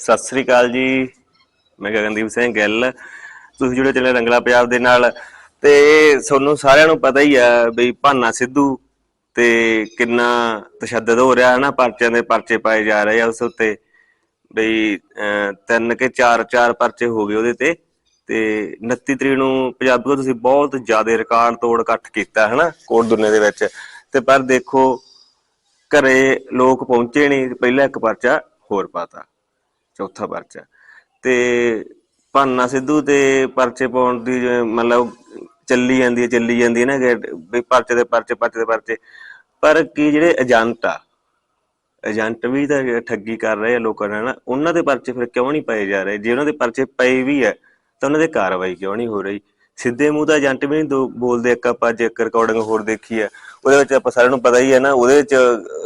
ਸਤਿ ਸ੍ਰੀ ਅਕਾਲ ਜੀ। ਮੈਂ ਗਗਨਦੀਪ ਸਿੰਘ ਗਿੱਲ। ਤੁਸੀਂ ਜੁੜੇ ਚੱਲੇ ਰੰਗਲਾ ਪੰਜਾਬ ਦੇ ਨਾਲ। ਤੇ ਤੁਹਾਨੂੰ ਸਾਰਿਆਂ ਨੂੰ ਪਤਾ ਹੀ ਆ ਬਈ ਭਾਨਾ ਸਿੱਧੂ ਤੇ ਕਿੰਨਾ ਤਸ਼ੱਦਦ ਹੋ ਰਿਹਾ ਹੈ ਨਾ ਪਰਚਿਆਂ ਦੇ ਪਰਚੇ ਪਾਏ ਜਾ ਰਹੇ ਆ ਉਸ ਉੱਤੇ। ਬਈ ਤਿੰਨ ਕੇ ਚਾਰ ਚਾਰ ਪਰਚੇ ਹੋ ਗਏ ਉਹਦੇ ਤੇ। ਤੇ 29 ਤਰੀਕ ਨੂੰ ਪੰਜਾਬੀਓ ਤੁਸੀਂ ਬਹੁਤ ਜ਼ਿਆਦਾ ਰਿਕਾਰਡ ਤੋੜ ਇਕੱਠ ਕੀਤਾ ਹੈ ਨਾ ਕੋਟ ਦੁਨੀਆ ਦੇ ਵਿੱਚ। ਤੇ ਪਰ ਦੇਖੋ, ਘਰੇ ਲੋਕ ਪਹੁੰਚੇ ਨਹੀਂ, ਪਹਿਲਾ ਇੱਕ ਪਰਚਾ ਹੋਰ ਪਾਤਾ। ਚੌਥਾ ਪਰਚਾ। ਤੇ ਭਾਨਾ ਸਿੱਧੂ ਤੇ ਪਰਚੇ ਪਾਉਣ ਦੀ ਜਿਵੇਂ ਮਤਲਬ ਚੱਲੀ ਜਾਂਦੀ ਹੈ, ਚੱਲੀ ਜਾਂਦੀ ਹੈ ਨਾ ਵੀ ਪਰਚੇ ਦੇ ਪਰਚੇ ਪਰਚੇ ਦੇ ਪਰਚੇ। ਪਰ ਕੀ ਜਿਹੜੇ ਏਜੰਟ ਆ, ਏਜੰਟ ਵੀ ਤਾਂ ਠੱਗੀ ਕਰ ਰਹੇ ਆ ਲੋਕਾਂ ਨਾਲ ਉਹਨਾਂ ਦੇ ਪਰਚੇ ਫਿਰ ਕਿਉਂ ਨਹੀਂ ਪਏ ਜਾ ਰਹੇ? ਜੇ ਉਹਨਾਂ ਦੇ ਪਰਚੇ ਪਏ ਵੀ ਹੈ, ਤਾਂ ਉਹਨਾਂ ਦੇ ਕਾਰਵਾਈ ਕਿਉਂ ਨਹੀਂ ਹੋ ਰਹੀ? ਸਿੱਧੇ ਮੂੰਹ ਤਾਂ ਏਜੰਟ ਵੀ ਨਹੀਂ ਦੋ- ਬੋਲਦੇ, ਇੱਕ ਆਪਾਂ ਜੇ ਇੱਕ ਰਿਕਾਰਡਿੰਗ ਹੋਰ ਦੇਖੀ ਹੈ, ਉਹਦੇ ਵਿੱਚ ਆਪਾਂ ਸਾਰਿਆਂ ਨੂੰ ਪਤਾ ਹੀ ਹੈ ਨਾ, ਉਹਦੇ ਵਿੱਚ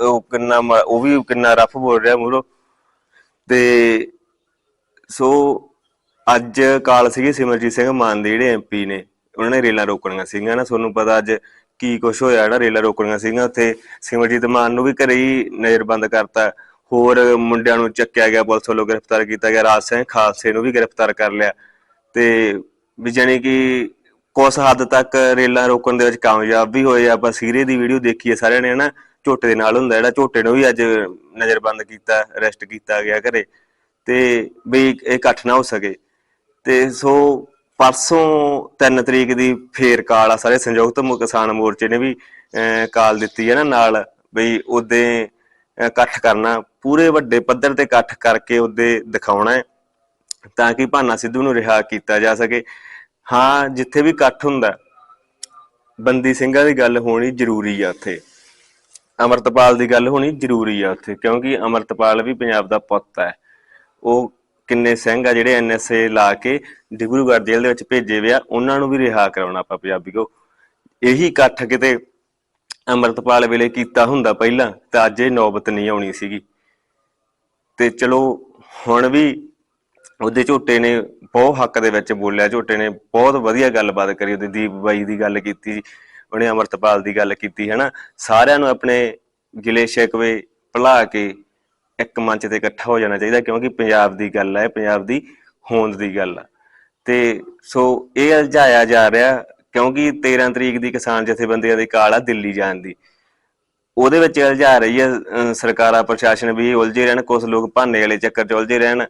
ਉਹ ਕਿੰਨਾ ਉਹ ਵੀ ਕਿੰਨਾ ਰਫ ਬੋਲ ਰਿਹਾ ਮੂਰੋ ਤੇ ਸੋ ਅੱਜ ਕਾਲ ਸੀਗੇ ਸਿਮਰਜੀਤ ਸਿੰਘ ਮਾਨ ਦੇ ਜਿਹੜੇ ਐਮਪੀ ਨੇ, ਉਹਨਾਂ ਨੇ ਰੇਲਾਂ ਰੋਕਣੀਆਂ ਸੀਗੀਆਂ ਨਾ। ਤੁਹਾਨੂੰ ਪਤਾ ਅੱਜ ਕੀ ਕੁਛ ਹੋਇਆ ਨਾ, ਰੇਲਾਂ ਰੋਕਣੀਆਂ ਸੀਗੀਆਂ। ਉੱਥੇ ਸਿਮਰਜੀਤ ਮਾਨ ਨੂੰ ਵੀ ਘਰੇ ਹੀ ਨਜ਼ਰਬੰਦ ਕਰਤਾ। ਹੋਰ ਮੁੰਡਿਆਂ ਨੂੰ ਚੱਕਿਆ ਗਿਆ, ਪੁਲਿਸ ਵੱਲੋਂ ਗ੍ਰਿਫਤਾਰ ਕੀਤਾ ਗਿਆ। ਰਾਜ ਸਿੰਘ ਖਾਲਸੇ ਨੂੰ ਵੀ ਗ੍ਰਿਫਤਾਰ ਕਰ ਲਿਆ। ਤੇ ਵੀ ਜਾਣੀ ਕਿ ਕੁਛ ਹੱਦ ਤੱਕ ਰੇਲਾਂ ਰੋਕਣ ਦੇ ਵਿੱਚ ਕਾਮਯਾਬ ਵੀ ਹੋਏ ਆਪਾਂ ਸੀਰੇ ਦੀ ਵੀਡੀਓ ਦੇਖੀ ਹੈ ਸਾਰਿਆਂ ਨੇ ਨਾ ਝੋਟੇ ਦੇ ਨਾਲ ਹੁੰਦਾ ਜਿਹੜਾ, ਝੋਟੇ ਨੂੰ ਵੀ ਅੱਜ ਨਜ਼ਰਬੰਦ ਕੀਤਾ, ਅਰੈਸਟ ਕੀਤਾ ਗਿਆ ਘਰੇ। ਤੇ ਵੀ ਇਹ ਇਕੱਠ ਨਾ ਹੋ ਸਕੇ। ਤੇ ਸੋ ਪਰਸੋਂ 3 ਤਰੀਕ ਦੀ ਫੇਰ ਕਾਲ ਆ ਸਾਰੇ ਸੰਯੁਕਤ ਕਿਸਾਨ ਮੋਰਚੇ ਨੇ ਵੀ ਅਹ, ਕਾਲ ਦਿੱਤੀ ਹੈ ਨਾ ਨਾਲ ਬਈ ਉਹਦੇ ਇਕੱਠ ਕਰਨਾ ਪੂਰੇ ਵੱਡੇ ਪੱਧਰ ਤੇ ਇਕੱਠ ਕਰਕੇ ਉਹਦੇ ਦਿਖਾਉਣਾ ਹੈ ਤਾਂ ਕਿ ਭਾਨਾ ਸਿੱਧੂ ਨੂੰ ਰਿਹਾ ਕੀਤਾ ਜਾ ਸਕੇ। ਹਾਂ ਜਿੱਥੇ ਵੀ ਇਕੱਠ ਹੁੰਦਾ ਬੰਦੀ ਸਿੰਘਾਂ ਦੀ ਗੱਲ ਹੋਣੀ ਜ਼ਰੂਰੀ ਆ ਉੱਥੇ। ਅਮਰਤਪਾਲ ਦੀ ਗੱਲ ਹੋਣੀ ਜ਼ਰੂਰੀ ਆ ਉੱਥੇ ਕਿਉਂਕਿ ਅਮਰਤਪਾਲ ਵੀ ਪੰਜਾਬ ਦਾ ਪੁੱਤ ਹੈ। ਉਹ ਕਿੰਨੇ ਸਿੰਘ ਆ ਜਿਹੜੇ ਐਨਐਸਏ ਲਾ ਕੇ ਡਿਬਰੂਗੜ੍ਹ ਜੇਲ੍ਹ ਦੇ ਵਿੱਚ ਭੇਜੇ ਵੇ ਉਹਨਾਂ ਨੂੰ ਵੀ ਰਿਹਾ ਕਰਾਉਣਾ ਆਪਾਂ ਪੰਜਾਬੀਓ ਇਹੀ ਇਕੱਠ ਕਿਤੇ ਅਮਰਤਪਾਲ ਵੇਲੇ ਕੀਤਾ ਹੁੰਦਾ ਪਹਿਲਾਂ, ਤਾਂ ਅੱਜ ਇਹ ਨੌਬਤ ਨਹੀਂ ਆਉਣੀ ਸੀਗੀ। ਤੇ ਚਲੋ, ਹੁਣ ਵੀ ਉਹਦੇ ਝੋਟੇ ਨੇ ਬਹੁਤ ਹੱਕ ਦੇ ਵਿੱਚ ਬੋਲਿਆ, ਝੋਟੇ ਨੇ ਬਹੁਤ ਵਧੀਆ ਗੱਲਬਾਤ ਕਰੀ, ਉਹਦੇ ਦੀਪ ਬਾਈ ਦੀ ਗੱਲ ਕੀਤੀ ਉਹਨੇ ਅਮਰਤਪਾਲ ਦੀ ਗੱਲ ਕੀਤੀ ਹੈ ਸਾਰਿਆਂ ਨੂੰ ਆਪਣੇ ਗਿਲੇ ਸ਼ਿਕਵੇ ਭੁਲਾ ਕੇ ਇੱਕ ਮੰਚ ਤੇ ਇਕੱਠਾ ਹੋ ਜਾਣਾ ਚਾਹੀਦਾ ਕਿਉਂਕਿ ਪੰਜਾਬ ਦੀ ਗੱਲ ਹੈ ਪੰਜਾਬ ਦੀ ਹੋਂਦ ਦੀ ਗੱਲ ਆ। ਤੇ ਸੋ ਇਹ ਅਲਝਾਇਆ ਜਾ ਰਿਹਾ ਕਿਉਂਕਿ 13 ਤਰੀਕ ਦੀ ਕਿਸਾਨ ਜਥੇਬੰਦੀਆਂ ਦੀ ਕਾਲ ਆ ਦਿੱਲੀ ਜਾਣ ਦੀ। ਉਹਦੇ ਵਿੱਚ ਉਲਝਾ ਰਹੀ ਹੈ ਸਰਕਾਰਾਂ, ਪ੍ਰਸ਼ਾਸਨ ਵੀ ਉਲਝੇ ਰਹਿਣ ਕੁਝ ਲੋਕ ਭਾਨੇ ਵਾਲੇ ਚੱਕਰ 'ਚ ਉਲਝੇ ਰਹਿਣ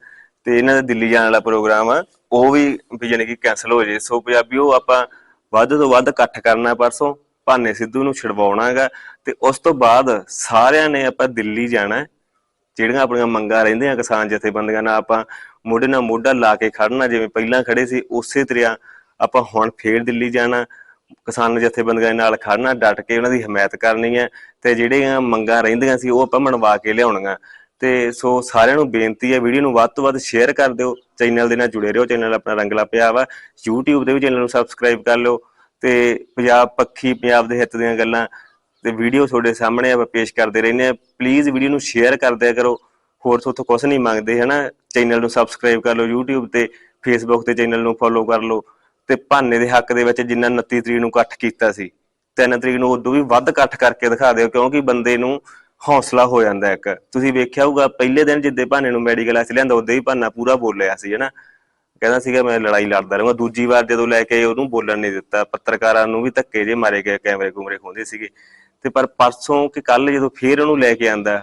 ਤੇ ਇਹਨਾਂ ਦਾ ਦਿੱਲੀ ਜਾਣ ਵਾਲਾ ਪ੍ਰੋਗਰਾਮ ਆ, ਉਹ ਵੀ ਵੀ ਜਾਣੀ ਕਿ ਕੈਨਸਲ ਹੋ ਜੇ। ਸੋ ਪੰਜਾਬੀ ਉਹ ਆਪਾਂ ਵੱਧ ਤੋਂ ਵੱਧ ਇਕੱਠ ਕਰਨਾ ਪਰਸੋਂ, ਭਾਨੇ ਸਿੱਧੂ ਨੂੰ ਛਡਵਾਉਣਾ ਹੈਗਾ ਤੇ ਉਸ ਤੋਂ ਬਾਅਦ ਸਾਰਿਆਂ ਨੇ ਆਪਾਂ ਦਿੱਲੀ ਜਾਣਾ। ਜਿਹੜੀਆਂ ਆਪਣੀਆਂ ਮੰਗਾਂ ਰਹਿੰਦੀਆਂ ਕਿਸਾਨ ਜਥੇਬੰਦੀਆਂ ਨਾਲ ਆਪਾਂ ਮੋਢੇ ਨਾਲ ਮੋਢਾ ਲਾ ਕੇ ਖੜਨਾ, ਜਿਵੇਂ ਪਹਿਲਾਂ ਖੜੇ ਸੀ, ਉਸੇ ਤਰ੍ਹਾਂ ਆਪਾਂ ਹੁਣ ਫੇਰ ਦਿੱਲੀ ਜਾਣਾ, ਕਿਸਾਨ ਜਥੇਬੰਦੀਆਂ ਨਾਲ ਖੜਨਾ, ਡਟ ਕੇ ਉਹਨਾਂ ਦੀ ਹਮਾਇਤ ਕਰਨੀ ਹੈ ਤੇ ਜਿਹੜੀਆਂ ਮੰਗਾਂ ਰਹਿੰਦੀਆਂ ਸੀ ਉਹ ਆਪਾਂ ਮਨਵਾ ਕੇ ਲਿਆਉਣੀਆਂ। ਤੇ ਸੋ ਸਾਰਿਆਂ ਨੂੰ ਬੇਨਤੀ ਹੈ, ਵੀਡੀਓ ਨੂੰ ਵੱਧ ਤੋਂ ਵੱਧ ਸ਼ੇਅਰ ਕਰ ਦਿਓ, ਚੈਨਲ ਦੇ ਨਾਲ ਜੁੜੇ ਰਹੋ, ਚੈਨਲ ਆਪਣਾ ਰੰਗਲਾ ਪੰਜਾਬ ਆ YouTube ਦੇ ਵੀ ਚੈਨਲ ਨੂੰ ਸਬਸਕ੍ਰਾਈਬ ਕਰ ਲਿਓ ਤੇ ਪੰਜਾਬ ਪੱਖੀ ਪੰਜਾਬ ਦੇ ਹਿੱਤ ਦੀਆਂ ਗੱਲਾਂ ਤੇ ਵੀਡੀਓ ਤੁਹਾਡੇ ਸਾਹਮਣੇ ਆਪਾਂ ਪੇਸ਼ ਕਰਦੇ ਰਹਿੰਦੇ ਆ ਪਲੀਜ਼ ਵੀਡੀਓ ਨੂੰ ਸ਼ੇਅਰ ਕਰ ਕਰੋ। ਹੋਰ ਤੋਂ ਕੁਝ ਨਹੀਂ ਮੰਗਦੇ, ਹਨਾ? ਚੈਨਲ ਨੂੰ ਸਬਸਕ੍ਰਾਈਬ ਕਰ ਲਓ YouTube ਤੇ, Facebook ਤੇ ਚੈਨਲ ਨੂੰ ਫੋਲੋ ਕਰ ਲਓ। ਤੇ ਭਾਨੇ ਦੇ ਹੱਕ ਦੇ ਵਿੱਚ ਜਿੰਨਾ 29 ਤਰੀਕ ਨੂੰ ਇਕੱਠ ਕੀਤਾ ਸੀ 3 ਤਰੀਕ ਨੂੰ ਉਦੋਂ ਵੀ ਵੱਧ ਇਕੱਠ ਕਰਕੇ ਦਿਖਾ ਦਿਓ, ਕਿਉਂਕਿ ਬੰਦੇ ਨੂੰ ਹੌਸਲਾ ਹੋ ਜਾਂਦਾ ਇੱਕ। ਤੁਸੀਂ ਵੇਖਿਆ ਹੋਊਗਾ, ਪਹਿਲੇ ਦਿਨ ਜਿੱਦੇ ਭਾਨੇ ਨੂੰ ਮੈਡੀਕਲ ਐਸ ਲਿਆਂਦਾ, ਉਦੋਂ ਹੀ ਭਾਨਾ ਪੂਰਾ ਬੋਲਿਆ ਸੀ, ਹਨਾ? ਕਹਿੰਦਾ ਸੀਗਾ, ਮੈਂ ਲੜਾਈ ਲੜਦਾ ਰਹੂੰਗਾ। ਦੂਜੀ ਵਾਰ ਜਦੋਂ ਲੈ ਕੇ ਆਏ, ਉਹਨੂੰ ਬੋਲਣ ਨਹੀਂ ਦਿੱਤਾ। ਪੱਤਰਕਾਰਾਂ ਨੂੰ ਵੀ ਧੱਕੇ ਜੇ ਮਾਰੇ ਗਏ ਕੈਮਰੇ ਕੁਮਰੇ ਖੋਂਦੇ ਸੀਗੇ। ਤੇ ਪਰ ਪਰਸੋਂ ਕਿ ਕੱਲ ਜਦੋਂ ਫੇਰ ਉਹਨੂੰ ਲੈ ਕੇ ਆਂਦਾ,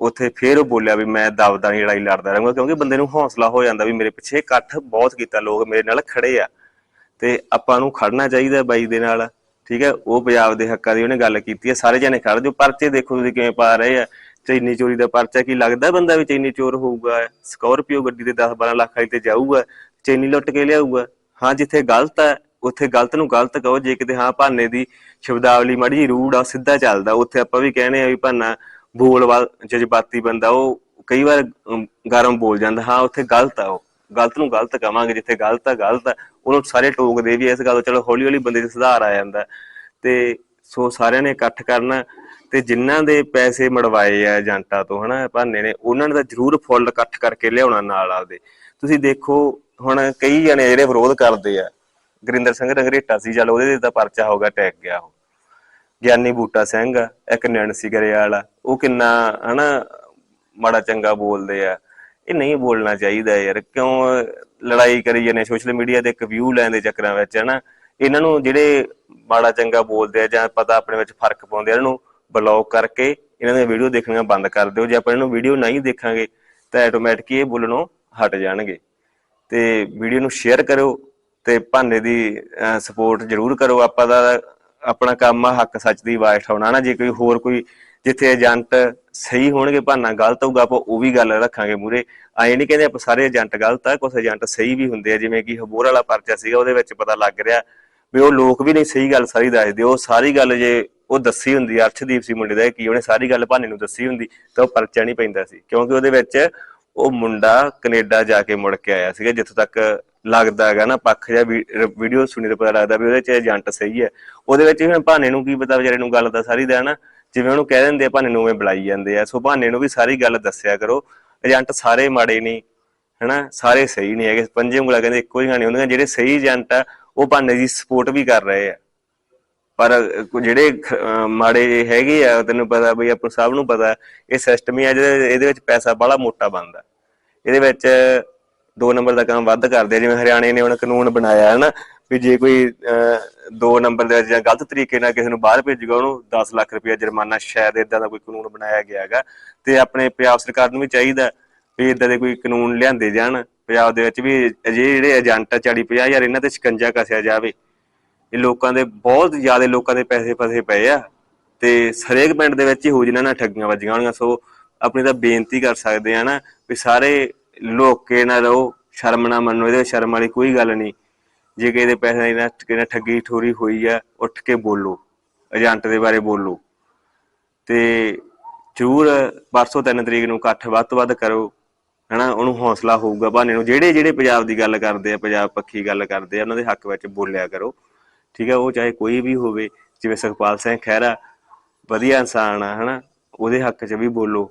ਉੱਥੇ ਫੇਰ ਉਹ ਬੋਲਿਆ ਵੀ ਮੈਂ ਦਬਦਾ ਨਹੀਂ, ਲੜਾਈ ਲੜਦਾ ਰਹੂੰਗਾ, ਕਿਉਂਕਿ ਬੰਦੇ ਨੂੰ ਹੌਸਲਾ ਹੋ ਜਾਂਦਾ ਵੀ ਮੇਰੇ ਪਿੱਛੇ ਇਕੱਠ ਬਹੁਤ ਕੀਤਾ, ਲੋਕ ਮੇਰੇ ਨਾਲ ਖੜੇ ਆ। ਤੇ ਆਪਾਂ ਨੂੰ ਖੜਨਾ ਚਾਹੀਦਾ ਬਾਈ ਦੇ ਨਾਲ, ਠੀਕ ਹੈ? ਉਹ ਪੰਜਾਬ ਦੇ ਹੱਕਾਂ ਦੀ ਉਹਨੇ ਗੱਲ ਕੀਤੀ ਹੈ, ਸਾਰੇ ਜਣੇ ਖੜ ਜਾਓ, ਪਰਚੇ ਦੇਖੋ ਤੁਸੀਂ ਕਿਵੇਂ ਪਾ ਰਹੇ ਆ। ਚੈਨੀ ਚੋਰੀ ਦਾ ਪਰਚਾ ਕੀ ਲੱਗਦਾ ਬੰਦਾ ਵੀ ਚੈਨੀ ਚੋਰ ਹੋਊਗਾ? ਸਕਾਰਪੀਓ ਗੱਡੀ ਤੇ 10 12 ਲੱਖ ਵਾਲੀ ਤੇ ਜਾਊਗਾ, ਚੈਨੀ ਲੁੱਟ ਕੇ ਲਿਆਊਗਾ। ਹਾਂ, ਜਿੱਥੇ ਗਲਤ ਹੈ ਉੱਥੇ ਗਲਤ ਨੂੰ ਗਲਤ ਕਹੋ, ਜੇ ਕਿਤੇ ਹਾਂ ਭਾਨੇ ਦੀ ਸ਼ਬਦਾਵਲੀ ਮਾੜੀ ਜਿਹੀ ਰੂੜ ਆ ਸਿੱਧਾ ਚੱਲਦਾ। ਉੱਥੇ ਆਪਾਂ ਵੀ ਕਹਿੰਦੇ ਆ ਵੀ ਭਾਨਾ ਬੋਲਵਾਲ ਜਜ਼ਬਾਤੀ ਬੰਦਾ, ਉਹ ਕਈ ਵਾਰ ਗਰਮ ਬੋਲ ਜਾਂਦਾ। ਹਾਂ, ਉੱਥੇ ਗਲਤ ਆ ਉਹ। ਗਲਤ ਨੂੰ ਗਲਤ ਕਵਾਂਗੇ, ਜਿੱਥੇ ਗਲਤ ਆ ਗਲਤ ਆ। ਉਹਨੂੰ ਸਾਰੇ ਟੋਕਦੇ ਵੀ ਇਸ ਗੱਲ ਤੋਂ ਚਲੋ ਹੌਲੀ ਹੌਲੀ ਬੰਦੇ 'ਚ ਸੁਧਾਰ ਆ ਜਾਂਦਾ। ਤੇ ਸੋ ਸਾਰਿਆਂ ਨੇ ਇਕੱਠ ਕਰਨਾ, ਤੇ ਜਿਨ੍ਹਾਂ ਦੇ ਪੈਸੇ ਮੜਵਾਏ ਆ ਏਜੰਟਾਂ ਤੋਂ, ਹਨਾ, ਭਾਨੇ ਨੇ, ਉਹਨਾਂ ਨੇ ਤਾਂ ਜ਼ਰੂਰ ਫੁੱਲ ਇਕੱਠ ਕਰਕੇ ਲਿਆਉਣਾ ਨਾਲ ਆਪਦੇ। ਤੁਸੀਂ ਦੇਖੋ, ਹੁਣ ਕਈ ਜਣੇ ਜਿਹੜੇ ਵਿਰੋਧ ਕਰਦੇ ਆ ਗੁਰਿੰਦਰ ਸਿੰਘ ਰੰਗਰੇਟਾ ਸੀ ਚੱਲ ਉਹਦੇ ਤੇ ਪਰਚਾ ਹੋਗਾ ਟੈਗ ਗਿਆ ਉਹ। ਗਿਆਨੀ ਬੂਟਾ ਸਿੰਘ ਆ, ਇੱਕ ਨੈਣਸੀ ਗਰੇਵਾਲ ਆ ਉਹ ਕਿੰਨਾ ਹਨਾ ਮਾੜਾ ਚੰਗਾ ਬੋਲਦੇ ਆ। ਇਹ ਨਹੀਂ ਬੋਲਣਾ ਚਾਹੀਦਾ ਯਾਰ ਕਿਉਂ ਲੜਾਈ ਕਰੀ ਜਾਂਦੇ ਸੋਸ਼ਲ ਮੀਡੀਆ ਤੇ ਇੱਕ ਵਿਊ ਲੈਣ ਦੇ ਚੱਕਰਾਂ ਵਿੱਚ ਹਨਾ ਇਹਨਾਂ ਨੂੰ ਜਿਹੜੇ ਮਾੜਾ ਚੰਗਾ ਬੋਲਦੇ ਆ ਜਾਂ ਪਤਾ ਆਪਣੇ ਵਿੱਚ ਫ਼ਰਕ ਪਾਉਂਦੇ ਆ ਇਹਨਾਂ ਨੂੰ ਬਲੌਕ ਕਰਕੇ ਇਹਨਾਂ ਦੀਆਂ ਵੀਡੀਓ ਦੇਖਣੀਆਂ ਬੰਦ ਕਰ ਦਿਓ। ਜੇ ਆਪਾਂ ਇਹਨਾਂ ਨੂੰ ਵੀਡੀਓ ਨਹੀਂ ਦੇਖਾਂਗੇ ਤਾਂ ਆਟੋਮੈਟਿਕ ਇਹ ਬੋਲਣੋਂ ਹਟ ਜਾਣਗੇ। ਤੇ ਵੀਡੀਓ ਨੂੰ ਸ਼ੇਅਰ ਕਰਿਓ। ਤੇ ਭਾਨੇ ਦੀ ਸਪੋਰਟ ਜ਼ਰੂਰ ਕਰੋ। ਆਪਾਂ ਦਾ ਆਪਣਾ ਕੰਮ ਆ, ਹੱਕ ਸੱਚ ਦੀ ਆਵਾਜ਼ ਉਠਾਉਣਾ ਨਾ। ਜੇ ਕੋਈ ਹੋਰ ਕੋਈ ਜਿੱਥੇ ਏਜੰਟ ਸਹੀ ਹੋਣਗੇ, ਭਾਨਾ ਗਲਤ ਹੋਊਗਾ, ਆਪਾਂ ਉਹ ਵੀ ਗੱਲ ਰੱਖਾਂਗੇ ਮੂਰੇ ਐਂ ਨਹੀਂ ਕਹਿੰਦੇ ਆਪਾਂ ਸਾਰੇ ਏਜੰਟ ਗਲਤ ਆ ਕੁਝ ਏਜੰਟ ਸਹੀ ਵੀ ਹੁੰਦੇ ਆ। ਜਿਵੇਂ ਕਿ ਹਬੋਰ ਵਾਲਾ ਪਰਚਾ ਸੀਗਾ, ਉਹਦੇ ਵਿੱਚ ਪਤਾ ਲੱਗ ਰਿਹਾ ਵੀ ਉਹ ਲੋਕ ਵੀ ਨਹੀਂ ਸਹੀ ਗੱਲ ਸਾਰੀ ਦੱਸਦੇ ਉਹ ਸਾਰੀ ਗੱਲ ਜੇ ਉਹ ਦੱਸੀ ਹੁੰਦੀ ਅਰਸ਼ਦੀਪ ਸੀ ਮੁੰਡੇ ਦਾ ਕੀ ਉਹਨੇ ਸਾਰੀ ਗੱਲ ਭਾਨੇ ਨੂੰ ਦੱਸੀ ਹੁੰਦੀ, ਤਾਂ ਉਹ ਪਰਚਾ ਨਹੀਂ ਪੈਂਦਾ ਸੀ। ਕਿਉਂਕਿ ਉਹਦੇ ਵਿੱਚ ਉਹ ਮੁੰਡਾ ਕੈਨੇਡਾ ਜਾ ਕੇ ਮੁੜ ਕੇ ਆਇਆ ਸੀਗਾ, ਜਿੱਥੋਂ ਤੱਕ ਲੱਗਦਾ ਹੈਗਾ ਨਾ, ਪੱਖ ਜਾਂ ਵੀਡੀਓ ਸੁਣੀ ਤਾਂ ਪਤਾ ਲੱਗਦਾ ਵੀ ਉਹਦੇ ਚ ਏਜੰਟ ਸਹੀ ਹੈ। ਉਹਦੇ ਵਿੱਚ ਹੁਣ ਭਾਨੇ ਨੂੰ ਕੀ ਪਤਾ, ਵਿਚਾਰੇ ਨੂੰ ਗੱਲ ਦਾ ਸਾਰੀ ਦਾ ਨਾ, ਜਿਵੇਂ ਉਹਨੂੰ ਕਹਿ ਦਿੰਦੇ ਆ, ਭਾਨੇ ਨੂੰ ਉਵੇਂ ਬੁਲਾਈ ਜਾਂਦੇ ਆ। ਸੋ ਭਾਨੇ ਨੂੰ ਵੀ ਸਾਰੀ ਗੱਲ ਦੱਸਿਆ ਕਰੋ। ਏਜੰਟ ਸਾਰੇ ਮਾੜੇ ਨਹੀਂ, ਹਨਾ? ਸਾਰੇ ਸਹੀ ਨਹੀਂ ਹੈਗੇ। ਪੰਜੇ ਉਂਗਲਾਂ ਕਹਿੰਦੇ ਇੱਕੋ ਹੀ ਗਾਣੇ ਹੁੰਦੀਆਂ। ਜਿਹੜੇ ਸਹੀ ਏਜੰਟ ਆ, ਉਹ ਭਾਨੇ ਦੀ ਸਪੋਰਟ ਵੀ ਕਰ ਰਹੇ ਆ। ਪਰ ਜਿਹੜੇ ਮਾੜੇ ਹੈਗੇ ਆ, ਤੈਨੂੰ ਪਤਾ ਬਈ ਆਪਾਂ ਸਭ ਨੂੰ ਪਤਾ, ਇਹ ਸਿਸਟਮ ਹੀ ਆ, ਜਿਹਦੇ, ਇਹਦੇ ਵਿੱਚ ਪੈਸਾ ਬੜਾ ਮੋਟਾ ਬਣਦਾ। ਇਹਦੇ ਵਿੱਚ ਦੋ ਨੰਬਰ ਦਾ ਕੰਮ ਵੱਧ ਕਰਦੇ ਜਿਵੇਂ ਹਰਿਆਣੇ ਨੇ ਹੁਣ ਕਾਨੂੰਨ ਬਣਾਇਆ ਹੈ ਨਾ ਵੀ ਜੇ ਕੋਈ ਅਹ, ਨੰਬਰ ਦੇ ਜਾਂ ਗਲਤ ਤਰੀਕੇ ਨਾਲ ਕਿਸੇ ਨੂੰ ਬਾਹਰ ਭੇਜੂਗਾ ਉਹਨੂੰ 10 ਲੱਖ ਰੁਪਏ ਜੁਰਮਾਨਾ ਸ਼ਾਇਦ ਇਦਾਂ ਦਾ ਕੋਈ ਕਾਨੂੰਨ ਬਣਾਇਆ ਗਿਆ ਹੈਗਾ ਤੇ ਆਪਣੇ ਪੰਜਾਬ ਸਰਕਾਰ ਨੂੰ ਵੀ ਚਾਹੀਦਾ ਵੀ ਇਦਾਂ ਦੇ ਕੋਈ ਕਾਨੂੰਨ ਲਿਆਂਦੇ ਜਾਣ ਪੰਜਾਬ ਦੇ ਵਿੱਚ ਵੀ ਅਜਿਹੇ ਜਿਹੜੇ ਏਜੰਟ ਆ 40 50 ਹਜ਼ਾਰ ਇਹਨਾਂ ਤੇ ਸ਼ਿਕੰਜਾ ਕੱਸਿਆ ਜਾਵੇ ਇਹ ਲੋਕਾਂ ਦੇ ਬਹੁਤ ਜ਼ਿਆਦਾ ਲੋਕਾਂ ਦੇ ਪੈਸੇ ਫਸੇ ਪਏ ਆ ਤੇ ਸਰੇਕ ਪਿੰਡ ਦੇ ਵਿੱਚ ਹੀ ਹੋ ਜਿਨ੍ਹਾਂ ਨਾਲ ਠੱਗੀਆਂ ਵੱਜੀਆਂ ਹੋਣਗੀਆਂ ਸੋ ਆਪਣੀ ਤਾਂ ਬੇਨਤੀ ਕਰ ਸਕਦੇ ਆ ਨਾ ਵੀ ਸਾਰੇ ਲੋਕੇ ਨਾ ਰਹੋ, ਸ਼ਰਮ ਨਾ ਮੰਨੋ, ਇਹਦੇ ਵਿੱਚ ਸ਼ਰਮ ਵਾਲੀ ਕੋਈ ਗੱਲ ਨਹੀਂ। ਜੇ ਕਿਸੇ ਦੇ ਪੈਸੇ ਨਾਲ ਕਿਸੇ ਨਾਲ ਠੱਗੀ ਠੋਰੀ ਹੋਈ ਆ, ਉੱਠ ਕੇ ਬੋਲੋ, ਏਜੰਟ ਦੇ ਬਾਰੇ ਬੋਲੋ। ਤੇ ਜ਼ਰੂਰ ਪਰਸੋਂ 3 ਤਰੀਕ ਨੂੰ ਇਕੱਠ ਵੱਧ ਤੋਂ ਵੱਧ ਕਰੋ, ਹਨਾ, ਉਹਨੂੰ ਹੌਸਲਾ ਹੋਊਗਾ ਬਾਨੇ ਨੂੰ। ਜਿਹੜੇ ਜਿਹੜੇ ਪੰਜਾਬ ਦੀ ਗੱਲ ਕਰਦੇ ਆ, ਪੰਜਾਬ ਪੱਖੀ ਗੱਲ ਕਰਦੇ ਆ, ਉਹਨਾਂ ਦੇ ਹੱਕ ਵਿੱਚ ਬੋਲਿਆ ਕਰੋ। ਠੀਕ ਆ, ਉਹ ਚਾਹੇ ਕੋਈ ਵੀ ਹੋਵੇ, ਜਿਵੇਂ ਸੁਖਪਾਲ ਸਿੰਘ ਖਹਿਰਾ, ਵਧੀਆ ਇਨਸਾਨ ਆ, ਹਨਾ, ਉਹਦੇ ਹੱਕ 'ਚ ਵੀ ਬੋਲੋ।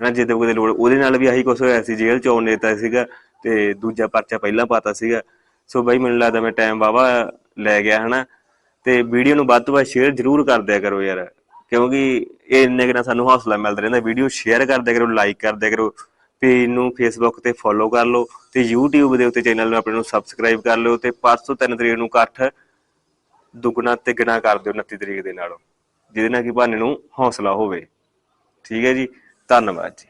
ਹਨਾ ਜੇ ਤੇ ਉਹਦੇ ਲੋੜ। ਉਹਦੇ ਨਾਲ ਵੀ ਆਹੀ ਕੁਛ ਹੋਇਆ ਸੀ, ਜੇਲ੍ਹ ਚੋਂ ਨੇਤਾ ਸੀਗਾ ਤੇ ਦੂਜਾ ਪਰਚਾ ਪਹਿਲਾਂ ਪਾਤਾ ਸੀਗਾ। ਸੋ ਬਾਈ ਮੈਨੂੰ ਲੱਗਦਾ ਮੈਂ ਟਾਈਮ ਵਾਵਾ ਲੈ ਗਿਆ, ਹਨਾ। ਤੇ ਵੀਡੀਓ ਨੂੰ ਵੱਧ ਤੋਂ ਵੱਧ ਸ਼ੇਅਰ ਜ਼ਰੂਰ ਕਰ ਦਿਆ ਕਰੋ ਯਾਰ। ਕਿਉਂਕਿ ਇਹ ਇੰਨੇ ਕੁ ਨਾਲ ਸਾਨੂੰ ਹੌਸਲਾ ਮਿਲਦਾ ਰਹਿੰਦਾ। ਵੀਡੀਓ ਸ਼ੇਅਰ ਕਰ ਦਿਆ ਕਰੋ ਲਾਈਕ ਕਰ ਦਿਆ ਕਰੋ। ਪੇਜ ਨੂੰ ਫੇਸਬੁੱਕ ਤੇ ਫੋਲੋ ਕਰ ਲਓ ਤੇ YouTube ਦੇ ਉੱਤੇ ਚੈਨਲ ਨੂੰ ਆਪਣੇ ਨੂੰ ਸਬਸਕ੍ਰਾਈਬ ਕਰ ਲਿਓ ਤੇ ਪਰਸੋਂ 3 ਤਰੀਕ ਨੂੰ ਇਕੱਠ ਦੁੱਗਣਾ ਤੇ ਗਿਣਾ ਕਰ ਦਿਓ 29 ਤਰੀਕ ਦੇ ਨਾਲ। ਜਿਹਦੇ ਨਾਲ ਕਿ ਭਾਨੇ ਨੂੰ ਹੌਸਲਾ ਹੋਵੇ। ਠੀਕ ਹੈ ਜੀ? ਧੰਨਵਾਦ ਜੀ।